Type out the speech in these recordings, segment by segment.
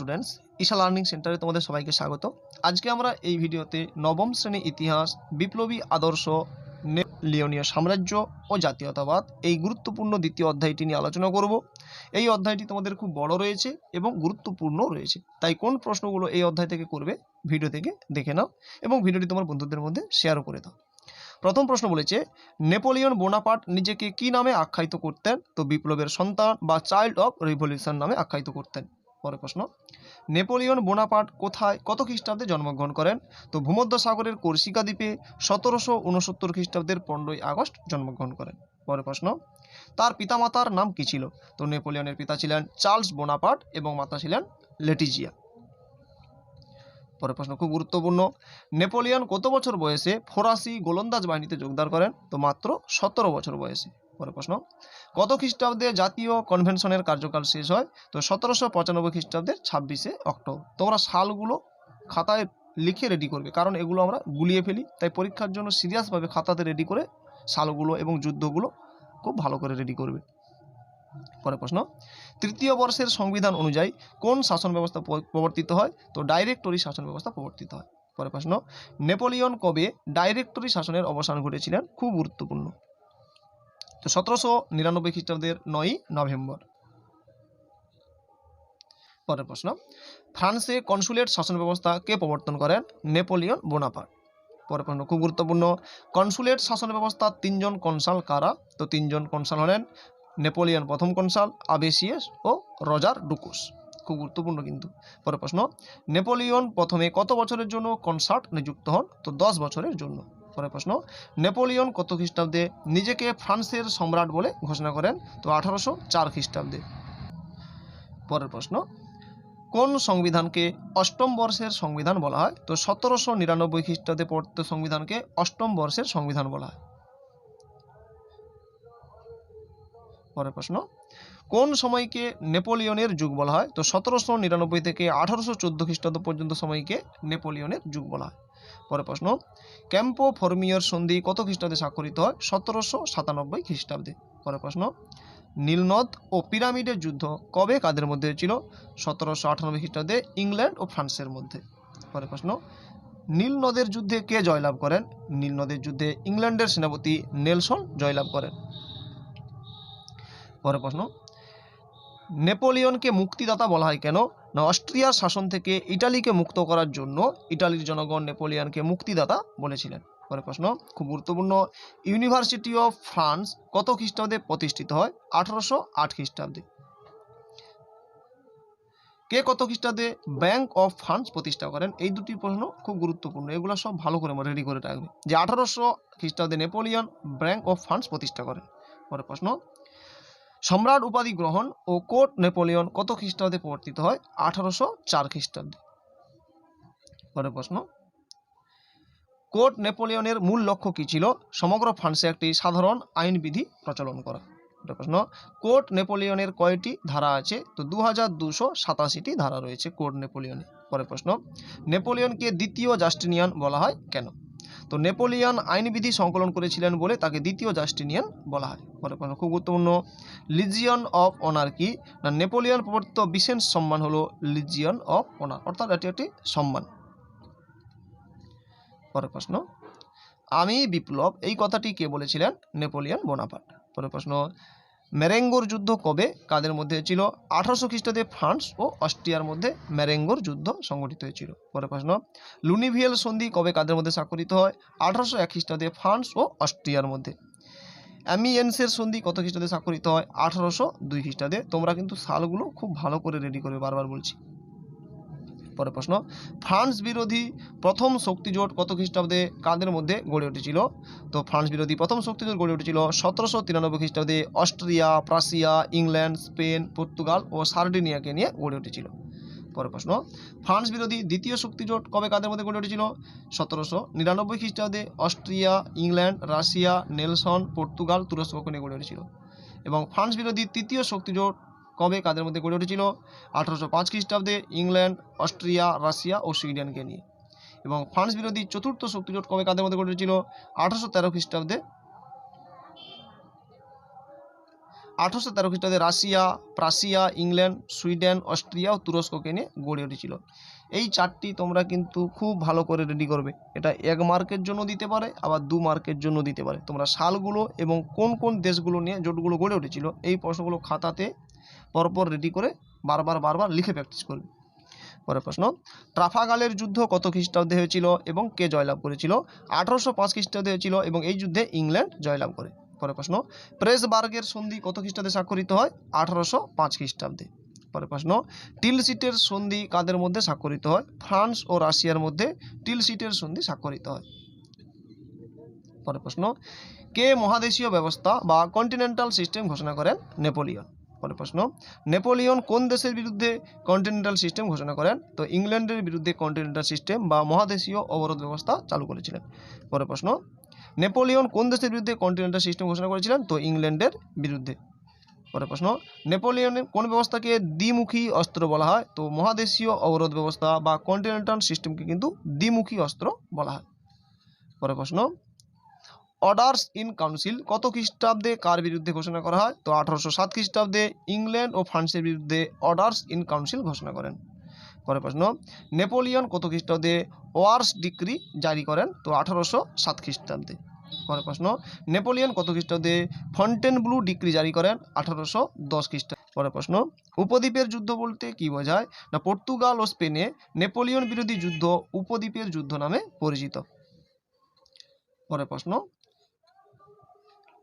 Students Isha learning সেন্টারে তোমাদের সবাইকে স্বাগত। আজকে আমরা এই ভিডিওতে নবম শ্রেণি ইতিহাস, বিপ্লবী আদর্শ লিওনীয় সাম্রাজ্য ও জাতীয়তাবাদ এই গুরুত্বপূর্ণ দ্বিতীয় অধ্যায়টি নিয়ে আলোচনা করব। এই অধ্যায়টি তোমাদের খুব বড় রয়েছে এবং গুরুত্বপূর্ণ রয়েছে। তাই কোন প্রশ্নগুলো এই অধ্যায় থেকে করবে, ভিডিও থেকে দেখে নাও এবং ভিডিওটি তোমার বন্ধুদের মধ্যে শেয়ারও করে দাও। প্রথম প্রশ্ন বলেছে, নেপোলিয়ন বোনাপার্ট নিজেকে কি নামে আখ্যায়িত করতেন? তো বিপ্লবের সন্তান বা চাইল্ড অফ রিভলিউশন নামে আখ্যায়িত করতেন। পরের প্রশ্ন। নেপোলিয়ন বোনাপার্ট কোথায় কত খ্রিস্টাব্দে জন্মগ্রহণ করেন? তো ভূমধ্য সাগরের কোর্সিকা দ্বীপে সতেরোশো উনসত্তর খ্রিস্টাব্দের পনেরোই আগস্ট জন্মগ্রহণ করেন। পরের প্রশ্ন, তার পিতামাতার নাম কি ছিল? তো নেপোলিয়নের পিতা ছিলেন চার্লস বোনাপাট এবং মাতা ছিলেন লেটিজিয়া। পরের প্রশ্ন খুব গুরুত্বপূর্ণ, নেপোলিয়ন কত বছর বয়সে ফরাসি গোলন্দাজ বাহিনীতে যোগদান করেন? তো মাত্র সতেরো বছর বয়সে। পরের প্রশ্ন। কত খ্রিস্টাব্দে জাতীয় কনভেনশনের কার্যকাল শেষ হয়? তো সতেরোশো পঁচানব্বই খ্রিস্টাব্দের ছাব্বিশে অক্টোবর তোমরা সালগুলো খাতায় লিখে রেডি করবে। কারণ এগুলো আমরা গুলিয়ে ফেলি। তাই পরীক্ষার জন্য সিরিয়াসভাবে খাতাতে রেডি করে সালগুলো এবং যুদ্ধগুলো খুব ভালো করে রেডি করবে। পরে প্রশ্ন। তৃতীয় বর্ষের সংবিধান অনুযায়ী কোন শাসন ব্যবস্থা প্রবর্তিত হয়? তো ডাইরেক্টরি শাসন ব্যবস্থা প্রবর্তিত হয়। পরে প্রশ্ন। নেপোলিয়ন কবে ডাইরেক্টরি শাসনের অবসান ঘটেছিলেন? খুব গুরুত্বপূর্ণ। তো সতেরোশো নিরানব্বই খ্রিস্টাব্দের নয়ই নভেম্বর। পরের প্রশ্ন, ফ্রান্সে কনসুলেট শাসন ব্যবস্থা কে প্রবর্তন করেন? Napoleon Bonaparte. পরের প্রশ্ন, খুব গুরুত্বপূর্ণ, কনসুলেট শাসন ব্যবস্থা তিনজন কনসাল কারা? তো তিনজন কনসাল হলেন নেপোলিয়ন প্রথম কনসাল, আবেসিয়েস ও রজার ডুকুস। খুব গুরুত্বপূর্ণ কিন্তু। পরের প্রশ্ন, নেপোলিয়ন প্রথমে কত বছরের জন্য কনসার্ট নিযুক্ত হন? তো দশ বছরের জন্য। পরের প্রশ্ন, নেপোলিয়ন কত খ্রিস্টাব্দে নিজেকে ফ্রান্সের সম্রাট বলে ঘোষণা করেন? তো আঠারোশো চার খ্রিস্টাব্দে। পরের প্রশ্ন, কোন সংবিধানকে অষ্টম বর্ষের সংবিধান বলা হয়? তো সতেরোশো নিরানব্বই খ্রিস্টাব্দে পড়ত সংবিধানকে অষ্টম বর্ষের সংবিধান বলা হয়। পরের প্রশ্ন কোন সময়কে নেপোলিয়নের যুগ বলা হয়? তো সতেরোশো নিরানব্বই থেকে আঠারোশো চোদ্দ খ্রিস্টাব্দ পর্যন্ত সময়কে নেপোলিয়নের যুগ বলা হয়। পরের প্রশ্ন, ক্যাম্পো ফর্মিয়র সন্ধি কত খ্রিস্টাব্দে স্বাক্ষরিত হয়? সতেরোশো সাতানব্বই খ্রিস্টাব্দে। পরের প্রশ্ন, নীলনদ ও পিরামিডের যুদ্ধ কবে কাদের মধ্যে হয়েছিল? সতেরোশো আটানব্বই খ্রিস্টাব্দে ইংল্যান্ড ও ফ্রান্সের মধ্যে। পরের প্রশ্ন, নীলনদের যুদ্ধে কে জয়লাভ করেন? নীলনদের যুদ্ধে ইংল্যান্ডের সেনাপতি নেলসন জয়লাভ করেন। পরের প্রশ্ন নেপোলিয়নকে মুক্তিদাতা বলা হয় কেন? না, অস্ট্রিয়ার শাসন থেকে ইটালিকে মুক্ত করার জন্য ইটালির জনগণ নেপোলিয়নকে মুক্তিদাতা বলেছিলেন। পরের প্রশ্ন, খুব গুরুত্বপূর্ণ, ইউনিভার্সিটি অফ ফ্রান্স কত খ্রিস্টাব্দে প্রতিষ্ঠিত হয়? আঠারোশো আট খ্রিস্টাব্দে। কে কত খ্রিস্টাব্দে ব্যাংক অফ ফ্রান্স প্রতিষ্ঠা করেন? এই দুটি প্রশ্ন খুব গুরুত্বপূর্ণ, এগুলো সব ভালো করে রেডি করে রাখবে। যে আঠারোশো খ্রিস্টাব্দে নেপোলিয়ন ব্যাংক অফ ফ্রান্স প্রতিষ্ঠা করেন। পরের প্রশ্ন সম্রাট উপাধি গ্রহণ ও কোর্ট নেপোলিয়ন কত খ্রিস্টাব্দে প্রবর্তিত হয়? আঠারোশো চার খ্রিস্টাব্দে। পরের প্রশ্ন। কোর্ট নেপোলিয়নের মূল লক্ষ্য কী ছিল? সমগ্র ফ্রান্সে একটি সাধারণ আইনবিধি প্রচলন করা। প্রশ্ন, কোর্ট নেপোলিয়নের কয়টি ধারা আছে? তো দু হাজার দুশো সাতাশিটি ধারা রয়েছে কোর্ট নেপোলিয়নে। পরের প্রশ্ন, নেপোলিয়নকে দ্বিতীয় জাস্টিনিয়ান বলা হয় কেন? তো নেপোলিয়ান আইনবিধি সংকলন করেছিলেন বলে তাকে দ্বিতীয় জাস্টিনিয়ান বলা হয়। পরে খুব গুরুত্বপূর্ণ, লিজিয়ন অফ অনার কি না নেপোলিয়ান প্রবর্তিত বিশেষ সম্মান হলো লিজিয়ন অফ অনার, অর্থাৎ এটি একটি সম্মান। পরের প্রশ্ন, আমি বিপ্লব, এই কথাটি কে বলেছিলেন? Napoleon Bonaparte. পরের প্রশ্ন মেরেঙ্গোর যুদ্ধ কবে? কাদের মধ্যে ছিল আঠারোশো খ্রিস্টাব্দে ফ্রান্স ও অস্ট্রিয়ার মধ্যে ম্যারেঙ্গোর যুদ্ধ সংগঠিত হয়েছিল। পরে প্রশ্ন, লুনিভিয়েল সন্ধি কবে কাদের মধ্যে স্বাক্ষরিত হয়? আঠারোশো এক খ্রিস্টাব্দে ফ্রান্স ও অস্ট্রিয়ার মধ্যে। অ্যামিয়েন্সের সন্ধি কত খ্রিস্টাব্দে স্বাক্ষরিত হয়? আঠারোশো দুই খ্রিস্টাব্দে। তোমরা কিন্তু সালগুলো খুব ভালো করে রেডি করবে বারবার বলছি। পরের প্রশ্ন, ফ্রান্স বিরোধী প্রথম শক্তিজোট কত খ্রিস্টাব্দে কাদের মধ্যে গড়ে উঠেছিল? তো ফ্রান্স বিরোধী প্রথম শক্তিজোট গড়ে উঠেছিল সতেরোশো তিরানব্বই খ্রিস্টাব্দে Austria Prussia England, Spain, Portugal ও সার্ডিনিয়াকে নিয়ে গড়ে উঠেছিল। পরের প্রশ্ন, ফ্রান্স বিরোধী দ্বিতীয় শক্তিজোট কবে কাদের মধ্যে গড়ে উঠেছিল? সতেরোশো নিরানব্বই খ্রিস্টাব্দে Austria, England, Russia, Nelson, Portugal তুরস্ককে নিয়ে গড়ে উঠেছিল। এবং ফ্রান্স বিরোধী তৃতীয় শক্তিজোট কবে কাদের মধ্যে গড়ে উঠেছিল? আঠারোশো পাঁচ খ্রিস্টাব্দে ইংল্যান্ড, অস্ট্রিয়া, রাশিয়া ও সুইডেনকে নিয়ে। এবং ফ্রান্স বিরোধী চতুর্থ শক্তিজোট কবে কাদের মধ্যে গড়ে উঠেছিল? আঠারোশো তেরো খ্রিস্টাব্দে। আঠারোশো তেরো খ্রিস্টাব্দে Russia Prussia England, Sweden, Austria ও তুরস্ককে নিয়ে গড়ে উঠেছিল। এই চারটি তোমরা কিন্তু খুব ভালো করে রেডি করবে। এটা এক মার্কের জন্য দিতে পারে, আবার দু মার্কের জন্য দিতে পারে। তোমরা সালগুলো এবং কোন কোন দেশগুলো নিয়ে জোটগুলো গড়ে উঠেছিল, এই প্রশ্নগুলো খাতাতে পরপর রেডি করে বারবার বারবার লিখে প্র্যাকটিস করবে। পরের প্রশ্ন, ট্রাফাগালের যুদ্ধ কত খ্রিস্টাব্দে হয়েছিল এবং কে জয়লাভ করেছিল? আঠারোশো পাঁচ খ্রিস্টাব্দে হয়েছিল এবং এই যুদ্ধে ইংল্যান্ড জয়লাভ করে। পরের প্রশ্ন, প্রেসবার্গের সন্ধি কত খ্রিস্টাব্দে স্বাক্ষরিত হয়? আঠারোশো পাঁচ খ্রিস্টাব্দে। পরের প্রশ্ন টিলসিটের সন্ধি কাদের মধ্যে স্বাক্ষরিত হয়? ফ্রান্স ও রাশিয়ার মধ্যে টিলসিটের সন্ধি স্বাক্ষরিত হয়। পরের প্রশ্ন, কে মহাদেশীয় ব্যবস্থা বা কন্টিনেন্টাল সিস্টেম ঘোষণা করেন নেপোলিয়ন? পরের প্রশ্ন, নেপোলিয়ন কোন দেশের বিরুদ্ধে কন্টিনেন্টাল সিস্টেম ঘোষণা করেন? তো ইংল্যান্ডের বিরুদ্ধে কন্টিনেন্টাল সিস্টেম বা মহাদেশীয় অবরোধ ব্যবস্থা চালু করেছিলেন। পরের প্রশ্ন, নেপোলিয়ন কোন দেশের বিরুদ্ধে কন্টিনেন্টাল সিস্টেম ঘোষণা করেছিলেন? তো ইংল্যান্ডের বিরুদ্ধে। পরের প্রশ্ন নেপোলিয়নের কোন ব্যবস্থাকে দ্বিমুখী অস্ত্র বলা হয়? তো মহাদেশীয় অবরোধ ব্যবস্থা বা কন্টিনেন্টাল সিস্টেমকে কিন্তু দ্বিমুখী অস্ত্র বলা হয়। পরের প্রশ্ন অর্ডার্স ইন কাউন্সিল, কত খ্রিস্টাব্দে কার বিরুদ্ধে ঘোষণা করা হয়? তো আঠারোশো সাত খ্রিস্টাব্দে ইংল্যান্ড ও ফ্রান্সের বিরুদ্ধে অর্ডার্স ইন কাউন্সিল ঘোষণা করেন। পরের প্রশ্ন, নেপোলিয়ন কত খ্রিস্টাব্দে ওয়ার্স ডিক্রি জারি করেন? তো আঠারোশো সাত খ্রিস্টাব্দে। পরের প্রশ্ন, নেপোলিয়ন কত খ্রিস্টাব্দে ফন্টেন ব্লু ডিক্রি জারি করেন? আঠারোশো দশ খ্রিস্টাব্দে পরের প্রশ্ন, উপদ্বীপের যুদ্ধ বলতে কি বোঝায়? না, পর্তুগাল ও স্পেনে নেপোলিয়ন বিরোধী যুদ্ধ উপদ্বীপের যুদ্ধ নামে পরিচিত। পরের প্রশ্ন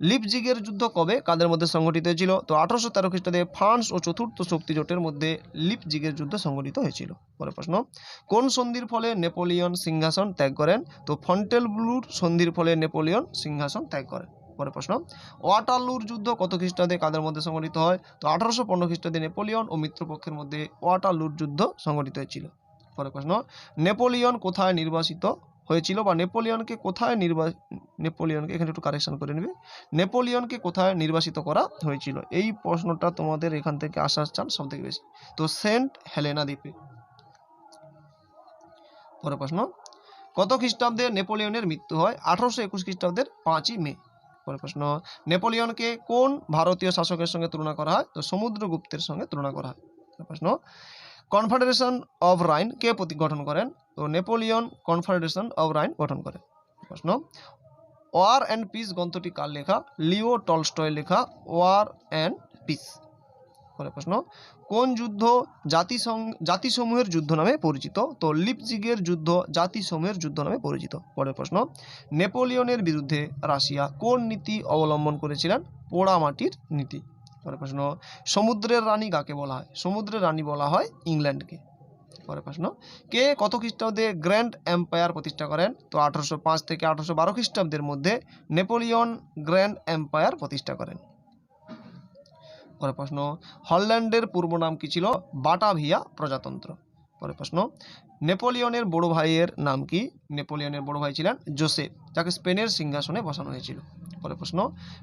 লিপজিগের যুদ্ধ কবে? কাদের মধ্যে সংগঠিত হয়েছিল? তো আঠারোশো তেরো খ্রিস্টাব্দে ফ্রান্স ও চতুর্থ শক্তি জোটের মধ্যে লিপজিগের যুদ্ধ সংগঠিত হয়েছিল। পরের প্রশ্ন, কোন সন্ধির ফলে নেপোলিয়ন সিংহাসন ত্যাগ করেন? তো ফন্টেল ব্লুর সন্ধির ফলে নেপোলিয়ন সিংহাসন ত্যাগ করেন। পরের প্রশ্ন ওয়াটারলুর যুদ্ধ কত খ্রিস্টাব্দে কাদের মধ্যে সংগঠিত হয়? তো আঠারোশো পনেরো খ্রিস্টাব্দে নেপোলিয়ন ও মিত্রপক্ষের মধ্যে ওয়াটারলুর যুদ্ধ সংগঠিত হয়েছিল। পরের প্রশ্ন, নেপোলিয়ন কোথায় নির্বাসিত? হয়েছিল বা নেপোলিয়নকে কোথায় নির্বা, নেপোলিয়নকে, এখানে একটু কারেকশন করে নেবে, নেপোলিয়নকে কোথায় নির্বাসিত করা হয়েছিল? এই প্রশ্নটা তোমাদের এখান থেকে আসার চান সব থেকে বেশি। তো সেন্ট হেলেনা দ্বীপে। পরের প্রশ্ন, কত খ্রিস্টাব্দে নেপোলিয়নের মৃত্যু হয়? আঠারোশো একুশ খ্রিস্টাব্দের পাঁচই মে। পরের প্রশ্ন, নেপোলিয়নকে কোন ভারতীয় শাসকের সঙ্গে তুলনা করা হয়? তো সমুদ্রগুপ্তের সঙ্গে তুলনা করা হয়। প্রশ্ন, কনফেডারেশন অফ রাইন কে প্রতি গঠন করেন? তো নেপোলিয়ন কনফেডারেশন অফ রাইন গঠন করে। প্রশ্ন, ওয়ার অ্যান্ড পিস গ্রন্থটি কার লেখা? লিও টলস্টয় লেখা, ওয়ার অ্যান্ড পিস। পরের প্রশ্ন, কোন যুদ্ধ জাতিসংঘ জাতিসমূহের যুদ্ধ নামে পরিচিত? তো লিপজিগের যুদ্ধ জাতিসমূহের যুদ্ধ নামে পরিচিত। পরের প্রশ্ন, নেপোলিয়নের বিরুদ্ধে রাশিয়া কোন নীতি অবলম্বন করেছিলেন? পোড়ামাটির নীতি। পরের প্রশ্ন, সমুদ্রের রানী কাকে বলা হয়? সমুদ্রের রানী বলা হয় ইংল্যান্ডকে। পরের প্রশ্ন। কে কত খ্রিস্টাব্দে গ্র্যান্ড এম্পায়ার প্রতিষ্ঠা করেন? তো আঠারোশো পাঁচ থেকে আঠারোশো বারো খ্রিস্টাব্দের মধ্যে নেপোলিয়ন গ্র্যান্ড এম্পায়ার প্রতিষ্ঠা করেন। পরের প্রশ্ন, হল্যান্ডের পূর্ব নাম কি ছিল? বাটাভিয়া প্রজাতন্ত্র। পরের প্রশ্ন, নেপোলিয়নের বড় ভাইয়ের নাম কি? নেপোলিয়নের বড় ভাই ছিলেন জোসেফ, যাকে স্পেনের সিংহাসনে বসানো হয়েছিল। পরের প্রশ্ন,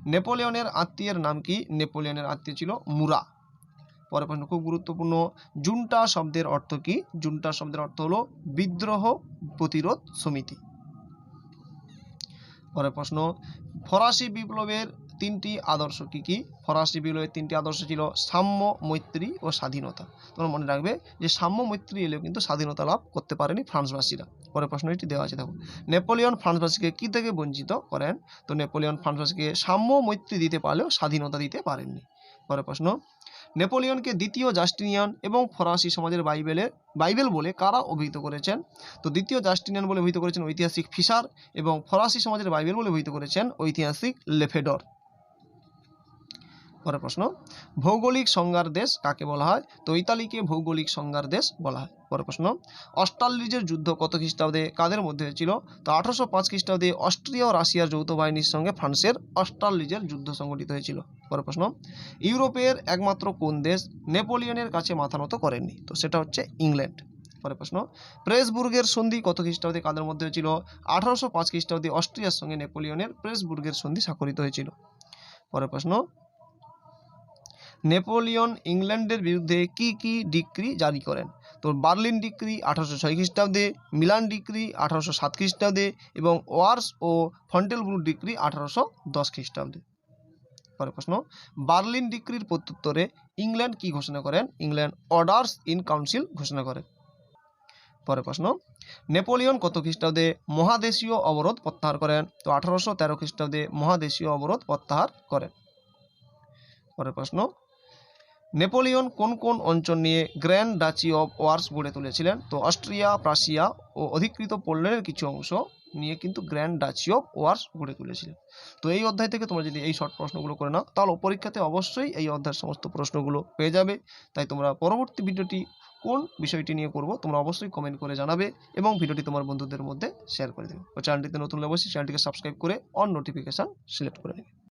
নেপোলিয়নের আত্মীয়ের নাম কি? নেপোলিয়নের আত্মীয় ছিল মুরা। পরের প্রশ্ন, খুব গুরুত্বপূর্ণ, জুনটা শব্দের অর্থ কি? জুনটা শব্দের অর্থ হলো বিদ্রোহ প্রতিরোধ সমিতি। পরের প্রশ্ন, ফরাসি বিপ্লবের তিনটি আদর্শ কি কি? ফরাসি বিপ্লবের তিনটি আদর্শ ছিল সাম্য, মৈত্রী ও স্বাধীনতা। তোমরা মনে রাখবে যে সাম্য, মৈত্রী এলেও কিন্তু স্বাধীনতা লাভ করতে পারেনি ফ্রান্সবাসীরা। পরের প্রশ্নটি দেওয়া আছে, দেখো। নেপোলিয়ন ফ্রান্সবাসীকে কী থেকে বঞ্চিত করেন? তো নেপোলিয়ন ফ্রান্সবাসীকে সাম্য, মৈত্রী দিতে পারলেও স্বাধীনতা দিতে পারেননি। পরের প্রশ্ন নেপোলিয়নকে দ্বিতীয় জাস্টিনিয়ান এবং ফরাসি সমাজের বাইবেলের বাইবেল বলে কারা অভিহিত করেছেন? তো দ্বিতীয় জাস্টিনিয়ান বলে অভিহিত করেছেন ঐতিহাসিক ফিসার এবং ফরাসি সমাজের বাইবেল বলে অভিহিত করেছেন ঐতিহাসিক লেফেডর। পরের প্রশ্ন, ভৌগোলিক সংজ্ঞার দেশ কাকে বলা হয়? তো ইতালিকে ভৌগোলিক সংজ্ঞার দেশ বলা হয়। পরের প্রশ্ন অস্ট্রালিজের যুদ্ধ কত খ্রিস্টাব্দে কাদের মধ্যে হয়েছিল তো আঠারোশো পাঁচ খ্রিস্টাব্দে অস্ট্রিয়া ও রাশিয়ার যৌথ বাহিনীর সঙ্গে ফ্রান্সের অস্ট্রালিজের যুদ্ধ সংঘটিত হয়েছিল। পরের প্রশ্ন, ইউরোপের একমাত্র কোন দেশ নেপোলিয়নের কাছে মাথা নত করেননি? তো সেটা হচ্ছে ইংল্যান্ড। পরের প্রশ্ন, প্রেসবুর্গের সন্ধি কত খ্রিস্টাব্দে কাদের মধ্যে হয়েছিল আঠারোশো পাঁচ খ্রিস্টাব্দে অস্ট্রিয়ার সঙ্গে নেপোলিয়নের প্রেসবুর্গের সন্ধি স্বাক্ষরিত হয়েছিল। পরের প্রশ্ন নেপোলিয়ন ইংল্যান্ডের বিরুদ্ধে কি কি ডিক্রি জারি করেন? তো বার্লিন ডিক্রি আঠারোশো ছয় খ্রিস্টাব্দে, মিলান ডিক্রি আঠারোশো সাত খ্রিস্টাব্দে এবং ওয়ার্স ও ফন্টেলব্রু ডিক্রি আঠারোশো দশ খ্রিস্টাব্দে। পরের প্রশ্ন, বার্লিন ডিক্রির প্রত্যুত্তরে ইংল্যান্ড কি ঘোষণা করেন? ইংল্যান্ড অর্ডার্স ইন কাউন্সিল ঘোষণা করে পরের প্রশ্ন, নেপোলিয়ন কত খ্রিস্টাব্দে মহাদেশীয় অবরোধ প্রত্যাহার করেন? তো আঠারোশো তেরো খ্রিস্টাব্দে মহাদেশীয় অবরোধ প্রত্যাহার করেন। পরের প্রশ্ন নেপোলিয়ন কোন কোন অঞ্চল নিয়ে গ্র্যান্ড ডাচি অফ ওয়ার্স গড়ে তুলেছিলেন? তো অস্ট্রিয়া, প্রাশিয়া ও অধিকৃত পোল্যান্ডের কিছু অংশ নিয়ে কিন্তু গ্র্যান্ড ডাচি অফ ওয়ার্স গড়ে তুলেছিলেন। তো এই অধ্যায় থেকে তোমরা যদি এই শর্ট প্রশ্নগুলো করে নাও, তাহলে পরীক্ষাতে অবশ্যই এই অধ্যায়ের সমস্ত প্রশ্নগুলো পেয়ে যাবে। তাই তোমরা পরবর্তী ভিডিওটি কোন বিষয়টি নিয়ে করব তোমরা অবশ্যই কমেন্ট করে জানাবে এবং ভিডিওটি তোমার বন্ধুদের মধ্যে শেয়ার করে দেবে। ও চ্যানেলটিতে নতুন অবশ্যই চ্যানেলটিকে সাবস্ক্রাইব করে অন নোটিফিকেশান সিলেক্ট করে নেবে।